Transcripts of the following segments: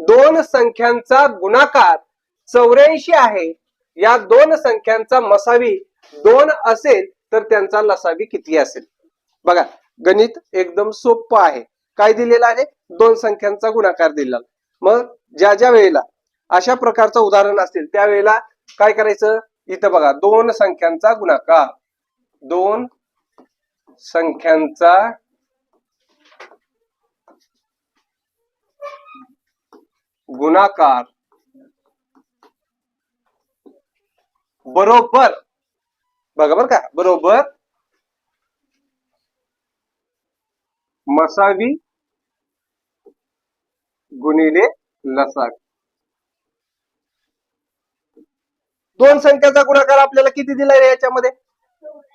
दोन संख्यांचा गुणाकार चौऱ्याऐंशी आहे. या दोन संख्यांचा मसावी दोन असेल तर त्यांचा लसावी किती असेल? बघा गणित एकदम सोपं आहे. काय दिलेलं आहे? दोन संख्यांचा गुणाकार दिलेला. मग ज्या ज्या वेळेला अशा प्रकारचं उदाहरण असतील त्यावेळेला काय करायचं? इथं बघा दोन संख्यांचा गुणाकार. दोन संख्यांचा गुणाकार. बरोबर. बघा बर का बरोबर. मसावी गुणिले लसावी. दोन संख्याचा गुणाकार आपल्याला किती दिलाय याच्यामध्ये?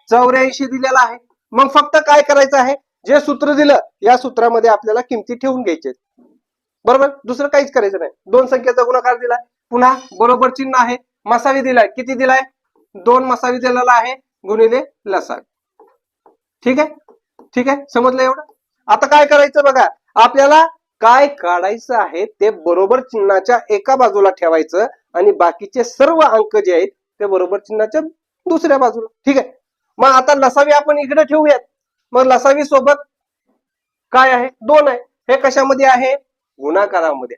चौऱ्याऐंशी दिलेला आहे. मग फक्त काय करायचं आहे? जे सूत्र दिलं या सूत्रामध्ये आपल्याला किमती ठेवून घ्यायचे बरोबर? दुसरं काहीच करायचं नाही. दोन संख्येचा गुणाकार दिलाय. पुन्हा बरोबर चिन्ह आहे. मसावी दिलाय. किती दिलाय? दोन मसावी दिलेला आहे. गुणिले लसावी ठीक आहे? ठीक आहे? समजलं एवढं? आता काय करायचं बघा? आपल्याला काय काढायचं आहे ते बरोबर चिन्हाच्या एका बाजूला ठेवायचं आणि बाकीचे सर्व अंक जे आहेत ते बरोबर चिन्हाच्या दुसऱ्या बाजूला. ठीक आहे? मग आता लसावी आपण इकडे ठेवूयात. मग लसावी सोबत काय आहे? दोन आहे. हे कशामध्ये आहे? गुणाकारामध्ये.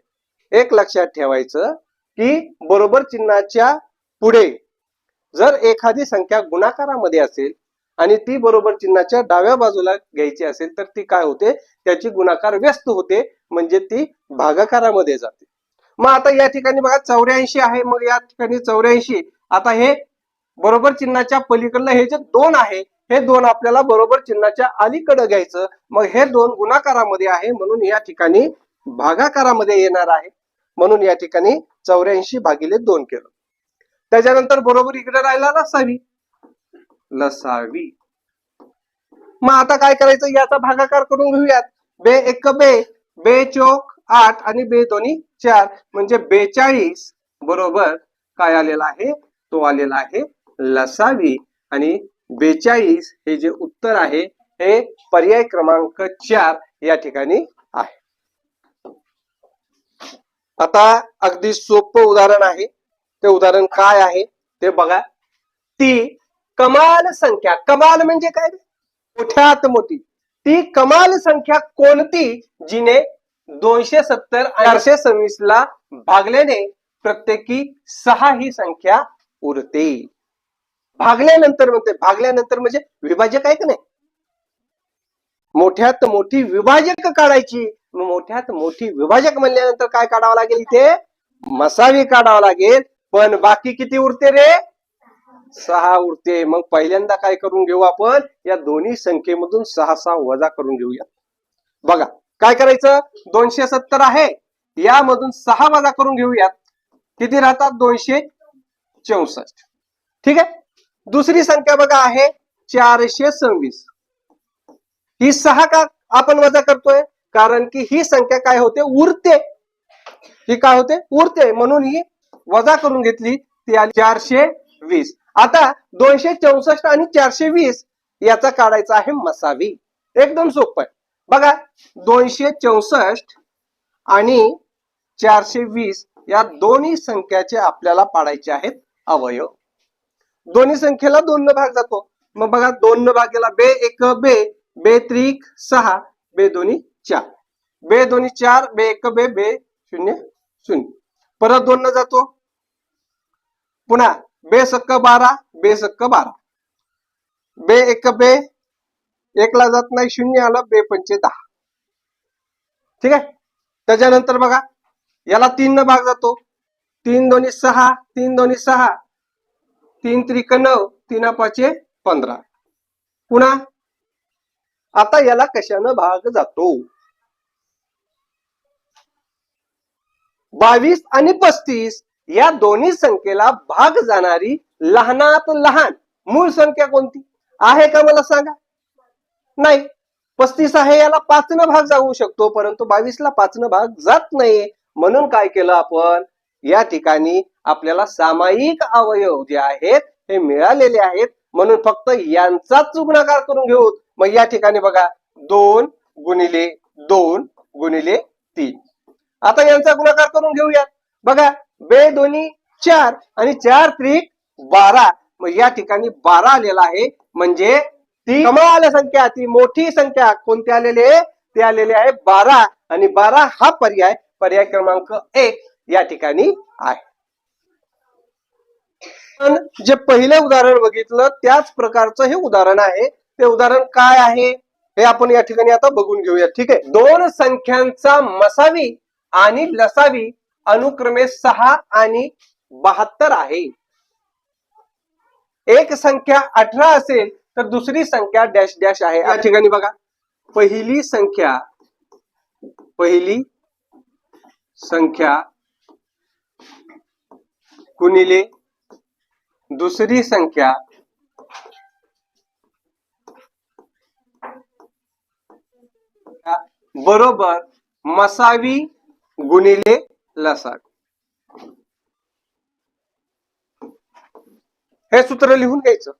एक लक्षात ठेवायचं की बरोबर चिन्हाच्या पुढे जर एखादी संख्या गुणाकारामध्ये असेल आणि ती बरोबर चिन्हाच्या डाव्या बाजूला घ्यायची असेल तर ती काय होते? त्याची गुणाकार व्यस्त होते म्हणजे ती भागाकारामध्ये जाते. मग आता या ठिकाणी बघा चौऱ्याऐंशी आहे मग या ठिकाणी चौऱ्याऐंशी. आता हे बरोबर चिन्हाच्या पलीकडलं हे जे दोन आहे हे दोन आपल्याला बरोबर चिन्हाच्या अलीकडे घ्यायचं. मग हे दोन गुणाकारामध्ये आहे म्हणून या ठिकाणी भागाकारामध्ये येणार आहे. म्हणून या ठिकाणी चौऱ्याऐंशी भागिले दोन केलं. त्याच्यानंतर बरोबर इकडे राहिला लसावी. लसावी. मग आता काय करायचं? याचा भागाकार करून घेऊयात. बे एक बे. बे चोक आठ आणि बे दोन्ही चार. म्हणजे बेचाळीस बरोबर काय आलेला आहे? तो आलेला आहे लसावी. आणि बेचाळीस हे जे उत्तर आहे हे पर्याय क्रमांक चार या ठिकाणी आहे. आता अगदी सोपं उदाहरण आहे. ते उदाहरण काय आहे? ते बघा. ती कमाल संख्या. कमाल म्हणजे काय? मोठ्यात मोठी ती कमाल संख्या कोणती? जिने दोनशे सत्तर चारशे सव्वीस ला भागल्याने प्रत्येकी सहा ही संख्या उरते. भागल्यानंतर म्हणते. भागल्यानंतर म्हणजे विभाजक आहे का नाही? मोठ्यात मोठी विभाजक काढायची. मोठ्यात मोठी विभाजक म्हणल्यानंतर काय काढावं लागेल इथे? मसावी काढावं लागेल. पण बाकी किती उरते रे? सहा उरते. मग पहिल्यांदा काय करून घेऊ आपण? या दोन्ही संख्येमधून सहा सहा वजा करून घेऊया. बघा काय करायचं? दोनशे सत्तर आहे. यामधून सहा वजा करून घेऊयात. किती राहतात? दोनशे चौसष्ट. ठीक आहे? दुसरी संख्या बघा आहे चारशे सव्वीस. ही सहा का आपण वजा करतोय? कारण की ही संख्या काय होते? उरते. ही काय होते? उरते. म्हणून ही वजा करून घेतली. ती आली चारशे वीस आता दोनशे चौसष्ट आणि चारशे वीस याचा काढायचा आहे मसावी. एकदम सोपं. आहे बघा दोनशे चौसष्ट आणि चारशे वीस या दोन्ही संख्याचे आपल्याला पाडायचे आहेत अवयव. दोन्ही संख्येला दोन न भाग जातो. मग बघा दोन न भाग गेला बे एक बे. बे त्रिक सहा. बे दोन्ही चार. बे दोन्ही चार बे एक बे बे शून्य शून्य. परत दोन न जातो. पुन्हा बे सक्क बारा बे सक्क बारा. बे एक बे एकला जात नाही शून्य आलं बे पंचे दहा. ठीक आहे? त्याच्यानंतर बघा याला तीन न भाग जातो. तीन दोन्ही सहा तीन दोन्ही सहा. तीन त्रिक नऊ तीन पाचे पंधरा. पुन्हा आता याला कशानं भाग जातो? बावीस आणि पस्तीस या दोन्ही संख्येला भाग जाणारी लहानात लहान. मूळ संख्या कोणती? आहे का मला सांगा? नाही. पस्तीस आहे याला पाचनं भाग जाऊ शकतो परंतु बावीसला पाचनं भाग जात नाही म्हणून काय केलं आपण? या ठिकाणी आपल्याला सामायिक अवयव जे आहेत हे मिळालेले आहेत. म्हणून फक्त यांचाच गुणाकार करून घेऊ. मग या ठिकाणी बघा दोन गुणिले दोन गुणिले तीन. आता यांचा गुणाकार करून घेऊयात बघा बे दोन्ही चार आणि चार त्रिक बारा. मग या ठिकाणी बारा आलेला आहे. म्हणजे ती कमाल संख्या ती मोठी संख्या कोणती आलेली आहे? ते आलेले आहे बारा. आणि बारा हा पर्याय पर्याय क्रमांक एक या ठिकाणी आहे. पण जे पहिले उदाहरण बघितलं त्याच प्रकारचं हे उदाहरण आहे. ते उदाहरण काय आहे? हे आपण या ठिकाणी आता बघून घेऊया. ठीक आहे? दोन संख्यांचा मसावी आणि लसावी अनुक्रमे सहा आणि बहात्तर आहे. एक संख्या अठरा असेल तर दुसरी संख्या डॅश डॅश आहे. या ठिकाणी बघा. पहिली संख्या पहिली संख्या गुणिले दुसरी संख्या बरोबर मसावी गुणिले लसावी हे सूत्र लिहून घ्यायचं.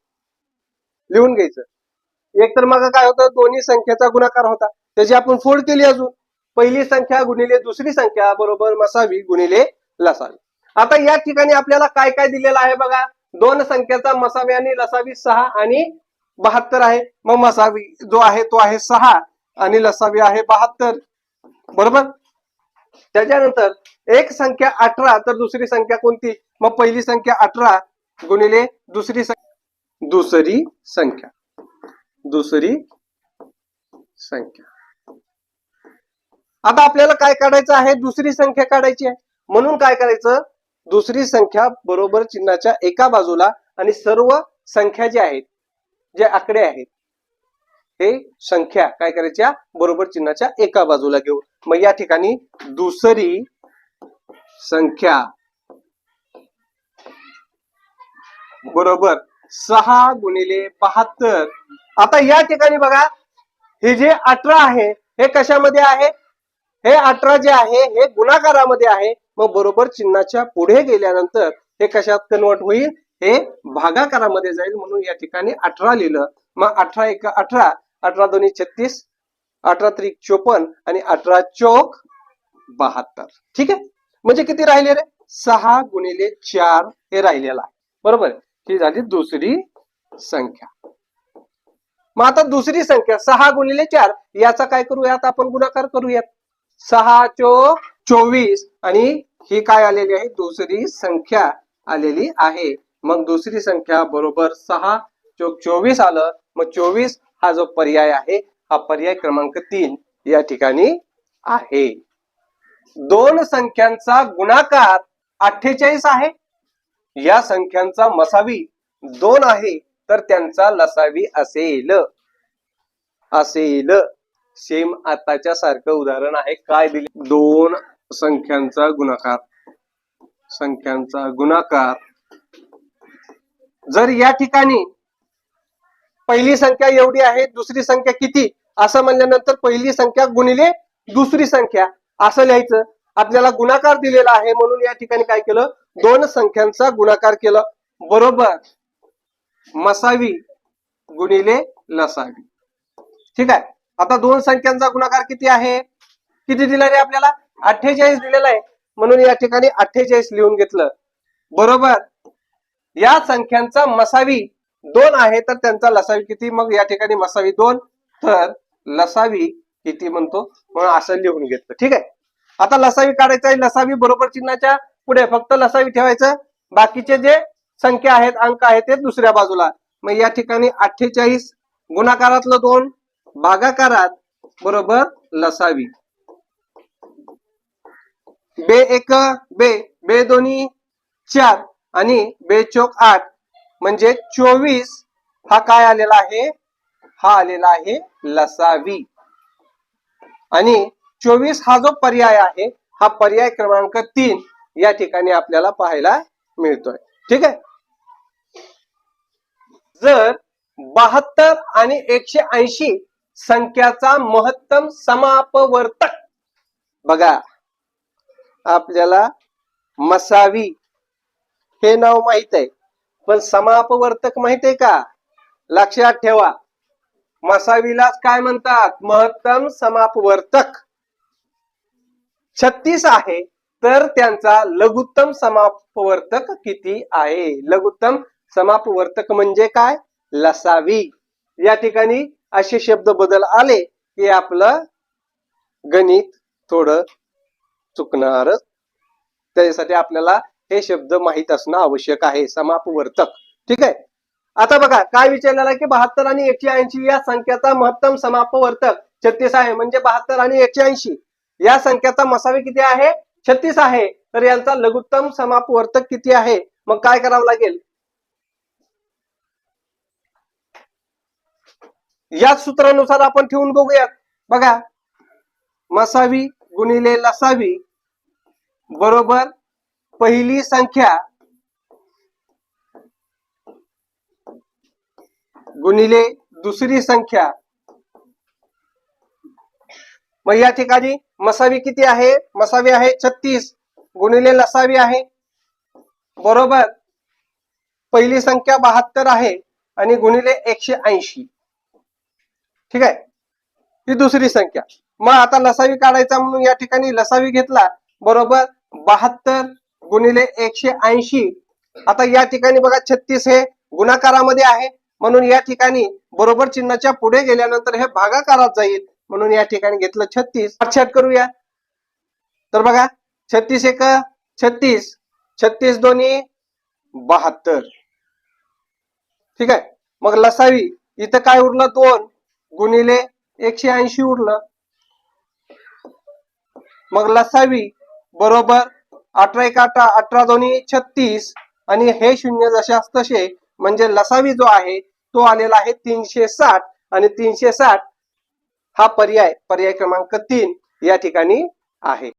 लिहून घ्यायचं. एक तर मग काय होतं? दोन्ही संख्येचा गुणाकार होता. त्याची आपण फोड केली अजून. पहिली संख्या गुणिले दुसरी संख्या बरोबर मसावी गुणिले लसावी. आता या ठिकाणी आपल्याला काय काय दिलेलं आहे बघा? दोन संख्येचा मसावी आणि लसावी सहा आणि बहात्तर आहे. मग मसावी जो आहे तो आहे सहा आणि लसावी आहे बहात्तर. बरोबर? त्याच्यानंतर एक संख्या अठरा तर दुसरी संख्या कोणती? मग पहिली संख्या अठरा गुणिले दुसरी संख्या दुसरी संख्या. दुसरी संख्या. आता आपल्याला काय काढायचं आहे? दुसरी संख्या काढायची आहे. म्हणून काय करायचं? दुसरी संख्या बरोबर चिन्हाच्या एका बाजूला आणि सर्व संख्या ज्या आहेत जे आकडे आहेत हे संख्या काय करायच्या? बरोबर चिन्हाच्या एका बाजूला घेऊ मग या ठिकाणी दुसरी संख्या. बरोबर. सहा गुणिले बहात्तर. आता या ठिकाणी बघा हे जे अठरा आहे हे कशामध्ये आहे? हे अठरा जे आहे हे गुणाकारामध्ये आहे. मग बरोबर चिन्हाच्या पुढे गेल्यानंतर हे कशात कन्वर्ट होईल? हे भागाकारामध्ये जाईल म्हणून या ठिकाणी अठरा लिहिलं. मग अठरा एक अठरा अठरा दोन्ही छत्तीस अठरा त्रिक चोपन्न आणि अठरा चौक बहात्तर. ठीक आहे? म्हणजे किती राहिले रे? सहा गुणिले चार हे राहिलेलं आहे. बरोबर ही झाली दुसरी संख्या. मग आता दुसरी संख्या सहा गुणिले चार याचा काय करूयात? आपण गुणाकार करूयात. सहा चो चोवीस आणि ही काय आलेली आहे? दुसरी संख्या आलेली आहे. मग दुसरी संख्या बरोबर सहा चोक चोवीस आलं. मग चोवीस हा जो पर्याय आहे हा पर्याय क्रमांक तीन या ठिकाणी आहे. दोन संख्यांचा गुणाकार अठ्ठेचाळीस आहे. या संख्यांचा मसावी दोन आहे तर त्यांचा लसावी असेल. असेल. सेम आताच्या सारखं उदाहरण आहे. काय दिले? दोन संख्यांचा गुणाकार. संख्यांचा गुणाकार. जर या ठिकाणी पहिली संख्या एवढी आहे दुसरी संख्या किती? असं म्हणल्यानंतर पहिली संख्या गुणिले दुसरी संख्या. असं लिहायचं. आपल्याला गुणाकार दिलेला आहे म्हणून या ठिकाणी काय केलं? दोन संख्यांचा गुणाकार केलं. बरोबर. मसावी गुणिले लसावी. ठीक आहे. आता दोन संख्यांचा गुणाकार किती आहे? किती दिला रे आपल्याला? अठ्ठेचाळीस दिलेला आहे. म्हणून या ठिकाणी अठ्ठेचाळीस लिहून घेतलं. बरोबर. या संख्यांचा मसावी दोन आहे तर त्यांचा लसावी किती? मग या ठिकाणी मसावी दोन तर लसावी किती म्हणतो? म्हणून असं लिहून घेतलं. ठीक आहे? आता लसावी काढायचं आहे लसावी बरोबर चिन्हाच्या पुढे फक्त लसावी ठेवायचं. बाकीचे जे संख्या आहेत अंक आहेत ते दुसऱ्या बाजूला. मग या ठिकाणी अठ्ठेचाळीस गुणाकारातलं दोन भागाकारात बरोबर लसावी. बे एक बे बे दोन्ही चार आणि बे चौक आठ. म्हणजे चोवीस हा काय आलेला आहे? हा आलेला आहे लसावी. आणि चोवीस हा जो पर्याय आहे हा पर्याय क्रमांक तीन या ठिकाणी आपल्याला पाहायला मिळतोय. ठीक आहे? जर बहात्तर आणि एकशे ऐंशी संख्याचा महत्तम समापवर्तक बघा आपल्याला मसावी हे नाव माहीत आहे. पण समापवर्तक माहितीये आहे का? लक्षात ठेवा. मसावीलाच काय म्हणतात? महत्तम समापवर्तक. छत्तीस आहे तर त्यांचा लघुत्तम समापवर्तक किती आहे? लघुत्तम समापवर्तक म्हणजे काय? लसावी. या ठिकाणी असे शब्द बदल आले की आपलं गणित थोडं चुकणारच. त्याच्यासाठी आपल्याला हे शब्द माहीत असणं आवश्यक आहे. समापवर्तक. ठीक आहे? आता बघा काय विचारलेलं आहे की बहात्तर आणि एकशे ऐंशी या संख्याचा महत्तम समापवर्तक छत्तीस आहे. म्हणजे बहात्तर आणि एकशे ऐंशी या संख्याचा मसावी किती आहे? छत्तीस आहे. तर यांचा लघुत्तम समापवर्तक किती आहे? मग काय करावं लागेल? याच सूत्रानुसार आपण ठेवून बघूयात. बघा. मसावी गुणिले लसावी बरोबर पहिली संख्या गुणिले दुसरी संख्या. मग या ठिकाणी मसावी किती आहे? मसावी आहे छत्तीस. गुणिले लसावी आहे. बरोबर. पहिली संख्या बहात्तर आहे आणि गुणिले एकशे ऐंशी. ठीक आहे? ही दुसरी संख्या. मग आता लसावी काढायचा म्हणून या ठिकाणी लसावी घेतला. बरोबर. बहात्तर. गुणिले एकशे ऐंशी. आता या ठिकाणी बघा छत्तीस हे गुणाकारामध्ये आहे. म्हणून या ठिकाणी बरोबर चिन्हाच्या पुढे गेल्यानंतर हे भागाकारात जाईल. म्हणून या ठिकाणी घेतलं छत्तीस. छट करूया. तर बघा छत्तीस एक छत्तीस. छत्तीस दोन्ही बहात्तर. ठीक आहे? मग लसावी इथं काय उरलं? दोन. गुणिले एकशे ऐंशी उरलं. मग लसावी बरोबर अठरा एक अठरा अठरा दोन्ही छत्तीस आणि हे शून्य जसे तसे म्हणजे लसावी जो आहे तो आलेला आहे तीनशे साठ आणि तीनशे साठ हा पर्याय पर्याय क्रमांक तीन या ठिकाणी आहे.